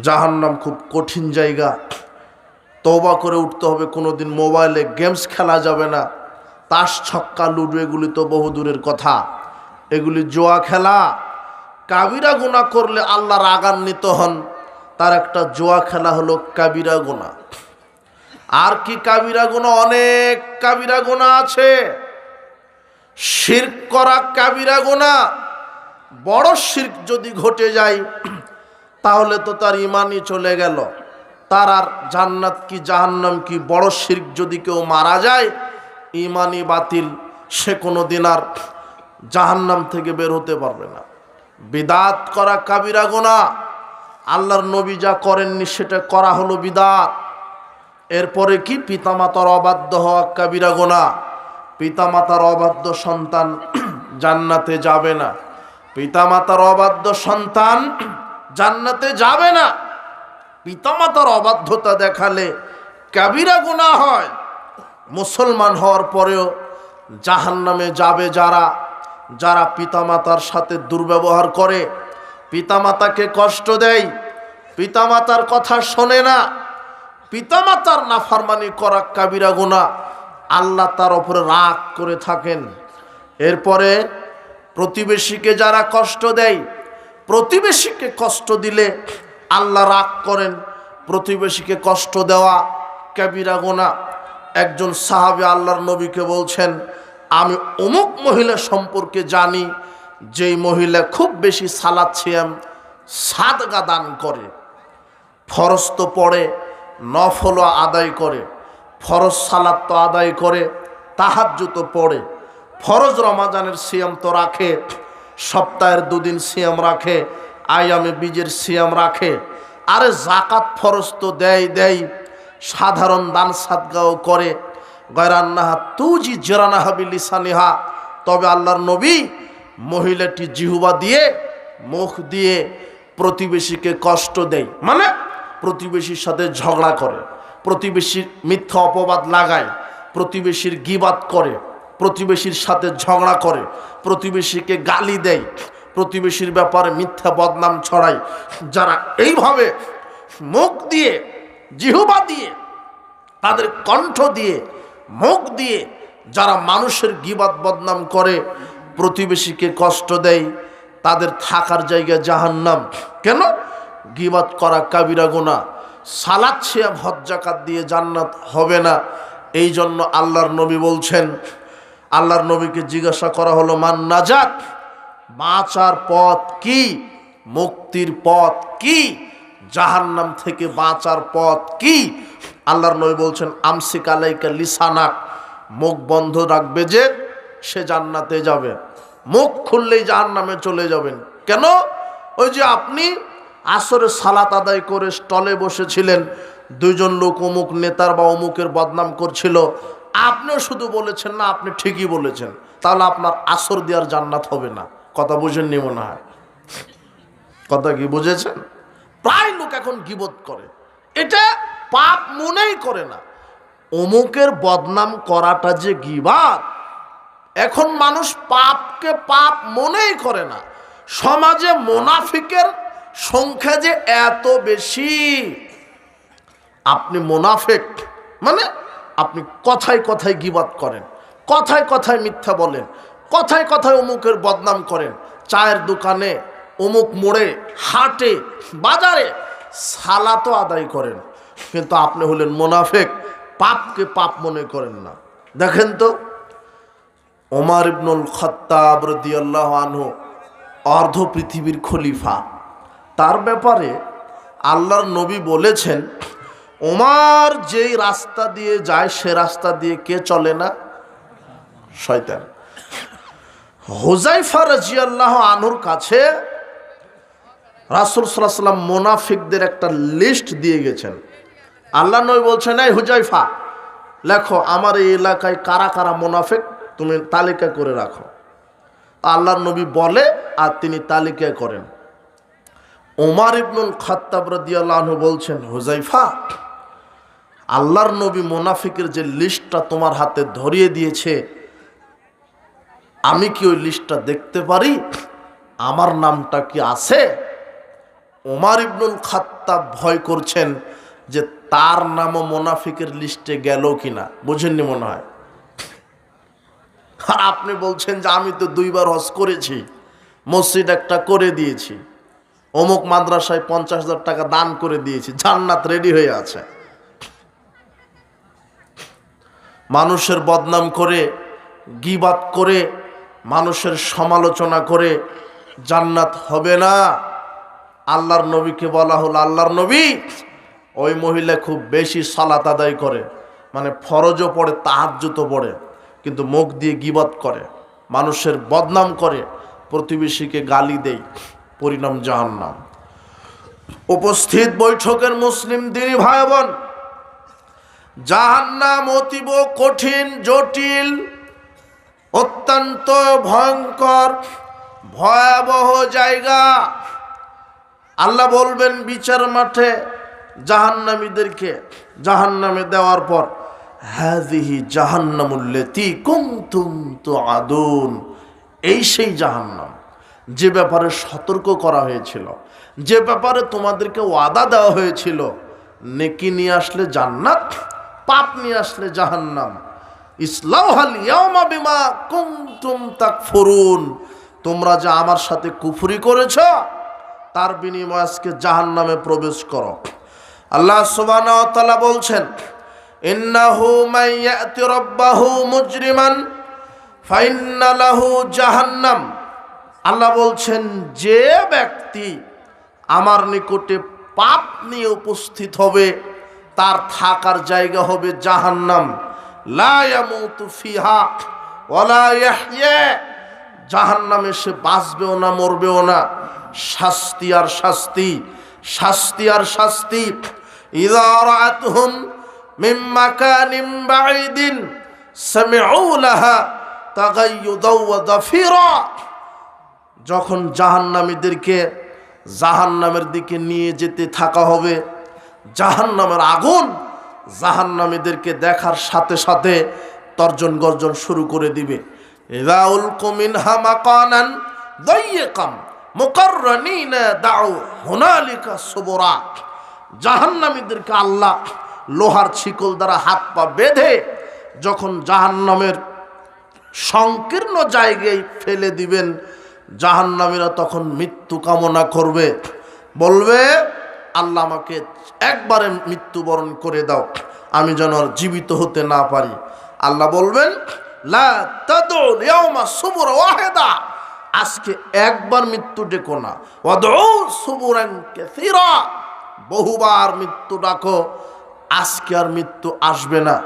জাহান্নাম খুব কঠিন জায়গা। তওবা করে উঠতে হবে কোনো দিন মোবাইলে গেমস খেলা যাবে না। তাস, ছক্কা, লুডো, এগুলি তো বহু দূরের কথা। এগুলি জোয়া খেলা। কাবিরা গুণা করলে আল্লাহ রাগান্বিত হন। তার একটা জোয়া খেলা হলো কাবিরা গুণা। আর কি কাবিরা গুণা? অনেক কাবিরা গুণা আছে। শির্ক করা কাবিরা গুণা। বড় শির্ক যদি ঘটে যায় তাহলে তো তার ইমানই চলে গেল। তার আর জান্নাত কি জাহান্নাম কি বড় শির্ক যদি কেউ মারা যায়, ইমানই বাতিল, সে কোনো দিন আর জাহান্নাম থেকে বের হতে পারবে না। বিদাত করা কাবিরা গোনা। আল্লাহর নবী যা করেননি সেটা করা হলো বিদাত। এরপরে কি? পিতামাতার অবাধ্য হওয়া কাবিরা গোনা। পিতামাতার অবাধ্য সন্তান জান্নাতে যাবে না। পিতামাতার অবাধ্য সন্তান জান্নাতে যাবে না। পিতামাতার অবাধ্যতা দেখালে কাবিরা গুণা হয়। মুসলমান হওয়ার পরেও জাহান্নামে যাবে যারা যারা পিতামাতার সাথে দুর্ব্যবহার করে, পিতামাতাকে কষ্ট দেয়, পিতামাতার কথা শোনে না, পিতামাতার নাফারমানি করা কাবিরা গুণা আল্লাহ তার ওপরে রাগ করে থাকেন। এরপরে প্রতিবেশীকে যারা কষ্ট দেয় প্রতিবেশীকে কষ্ট দিলে আল্লাহ রাগ করেন, প্রতিবেশীকে কষ্ট দেওয়া কাবিরা গোনা। একজন সাহাবে আল্লাহর নবীকে বলছেন, আমি অমুক মহিলা সম্পর্কে জানি, যেই মহিলা খুব বেশি সালাদ ছিয়াম সাদগা দান করে, ফরজ তো পড়ে নফল আদায় করে, ফরজ সালাদ তো আদায় করে তাহাজ্জু তো পড়ে, ফরজ রমাজানের সিয়াম তো রাখে। সপ্তাহের দুদিন সিয়াম রাখে, আয়ামে বীজের সিয়াম রাখে। আরে জাকাত ফরজ তো দেয় দেয়। সাধারণ দান সাদগাও করে। গয়রান্নাহা তুজি জেরানাহাবি লিসানিহা। তবে আল্লাহর নবী মহিলাটি জিহুবা দিয়ে, মুখ দিয়ে প্রতিবেশীকে কষ্ট দেয়। মানে প্রতিবেশীর সাথে ঝগড়া করে, প্রতিবেশীর মিথ্যা অপবাদ লাগায়, প্রতিবেশীর গিবাদ করে। প্রতিবেশীর সাথে ঝগড়া করে, প্রতিবেশীকে গালি দেয়, প্রতিবেশীর ব্যাপারে মিথ্যা বদনাম ছড়ায়। যারা এইভাবে মুখ দিয়ে, জিহুবা দিয়ে, তাদের কণ্ঠ দিয়ে, মুখ দিয়ে যারা মানুষের গিবাদ বদনাম করে, প্রতিবেশীকে কষ্ট দেয়, তাদের থাকার জায়গা জাহান্নাম। কেন? গিবাদ করা কাবিরা গোনা সালাদ ছিয়াম হজ্জাকাত দিয়ে জান্নাত হবে না। এই জন্য আল্লাহর নবী বলছেন আল্লাহর নবীকে জিজ্ঞাসা করা হলো, মান নাজাত? বাঁচার পথ কি? মুক্তির পথ কি? জাহান্নাম থেকে বাঁচার পথ কি? আল্লাহর নবী বলছেন, আমসিক আলাইকা লিসানাক। মুখ বন্ধ রাখবে যে সে জান্নাতে যাবে। মুখ খুললেই জাহান্নামে চলে যাবেন। কেন? ওই যে আপনি আসরে সালাত আদায় করে স্টলে বসেছিলেন, দুইজন লোক অমুক নেতার বা অমুকের বদনাম করছিল আপনিও শুধু বলেছেন না, আপনি ঠিকই বলেছেন। তাহলে আপনার আসর দেওয়ার জান্নাত হবে না। কথা বুঝেননি মনে হয়? কথা কি বুঝেছেন? প্রায় লোক এখন গিবোধ করে। এটা পাপ মনেই করে না। অমুকের বদনাম করাটা যে গিবাদ, এখন মানুষ পাপকে পাপ মনেই করে না। সমাজে মোনাফিকের সংখ্যা যে এত বেশি, আপনি মোনাফেক মানে আপনি কথায় কথায় গিবাদ করেন, কথায় কথায় মিথ্যা বলেন, কথায় কথায় অমুকের বদনাম করেন, চায়ের দোকানে অমুক মোড়ে, হাটে, বাজারে সালাতো আদায় করেন, কিন্তু আপনি হলেন মোনাফেক, পাপকে পাপ মনে করেন না। দেখেন তো, ওমার ইবনুল খত্তাব রদিয়াল্লাহ আনহু অর্ধ পৃথিবীর খলিফা। তার ব্যাপারে আল্লাহর নবী বলেছেন ওমার যেই রাস্তা দিয়ে যায়, সে রাস্তা দিয়ে কে চলে না? শয়তান। হোজাইফা রাজিয়াল্লাহ আনুর কাছে রাসুল সাল্লাম মোনাফিকদের একটা লিস্ট দিয়ে গেছেন। আল্লাহ নবী বলছেন, এই হুজাইফা লেখো, আমার এই এলাকায় কারা কারা মোনাফিক, তুমি তালিকা করে রাখো। আল্লাহ নবী বলে আর তিনি তালিকা করেন। ওমার ইবনুল খত্তাব রাদিয়াল্লাহু বলছেন হুজাইফা আল্লাহর নবী মোনাফিকের যে লিস্টটা তোমার হাতে ধরিয়ে দিয়েছে, আমি কি ওই লিস্টটা দেখতে পারি? আমার নামটা কি আছে? ওমার ইবনুল খাত্তাব ভয় করছেন যে তার নামও মোনাফিকের লিস্টে গেল কিনা। বুঝেননি মনে হয়? আর আপনি বলছেন যে আমি তো দুইবার হজ করেছি, মসজিদ একটা করে দিয়েছি, অমুক মাদ্রাসায় পঞ্চাশ হাজার টাকা দান করে দিয়েছি, জান্নাত রেডি হয়ে আছে। মানুষের বদনাম করে গিবাত করে, মানুষের সমালোচনা করে, জান্নাত হবে না। আল্লাহর নবীকে বলা হলো আল্লাহর নবী। ওই মহিলা খুব বেশি সালাত আদায় করে মানে ফরজও পড়ে তাহাজ্জুতও পড়ে, কিন্তু মুখ দিয়ে গিবত করে, মানুষের বদনাম করে, প্রতিবেশীকে গালি দেয়, পরিণাম জাহান্নাম। উপস্থিত বৈঠকের মুসলিম দিনী ভাই বোন জাহান্নাম অতীব কঠিন, জটিল, অত্যন্ত ভয়ঙ্কর, ভয়াবহ জায়গা। আল্লাহ বলবেন, বিচার মাঠে জাহান্নামীদেরকে জাহান্নামে দেওয়ার পর হ্যাদিহি জাহান্নামুল্লেতি কুমতুম তো আদুন এই সেই জাহান্নাম। যে ব্যাপারে সতর্ক করা হয়েছিল, যে ব্যাপারে তোমাদেরকে ওয়াদা দেওয়া হয়েছিল, নেকি নিয়ে আসলে জান্নাত পাপ নিয়ে আসলে জাহান্নাম। তোমরা যে আমার সাথে কুফরি করেছ, তার বিনিময়ে আজকে জাহান্নামে প্রবেশ করো। আল্লাহ ওয়া বলছেন, ইন্নাহু মুজরিমান জাহান্নাম। আল্লাহ বলছেন, যে ব্যক্তি আমার নিকটে পাপ নিয়ে উপস্থিত হবে তার থাকার জায়গা হবে জাহান্নাম। ফিহা জাহান্নামে সে বাঁচবেও না, মরবেও না। শাস্তি আর শাস্তি শাস্তি আর শাস্তি। ওয়া যখন জাহান্নামীদেরকে জাহান্নামের দিকে নিয়ে যেতে থাকা হবে জাহান্নামের আগুন জাহান্নামীদেরকে দেখার সাথে সাথে তর্জন গর্জন শুরু করে দিবে। রাউল কুমিন হামাকানান দইয়েকাম মুকাররানিনা হুনালিকা সুবরা। জাহান্নামীদেরকে আল্লাহ লোহার ছিকল দ্বারা হাত পা বেঁধে যখন জাহান্নামের সংকীর্ণ জায়গায় ফেলে দিবেন, জাহান্নামীরা তখন মৃত্যু কামনা করবে। বলবে আল্লাহ আমাকে একবারে মৃত্যুবরণ করে দাও, আমি যেন জীবিত হতে না পারি। আল্লাহ বলবেন আজকে একবার মৃত্যু ডেকো না। বহুবার মৃত্যু ডাকো, আজকে আর মৃত্যু আসবে না।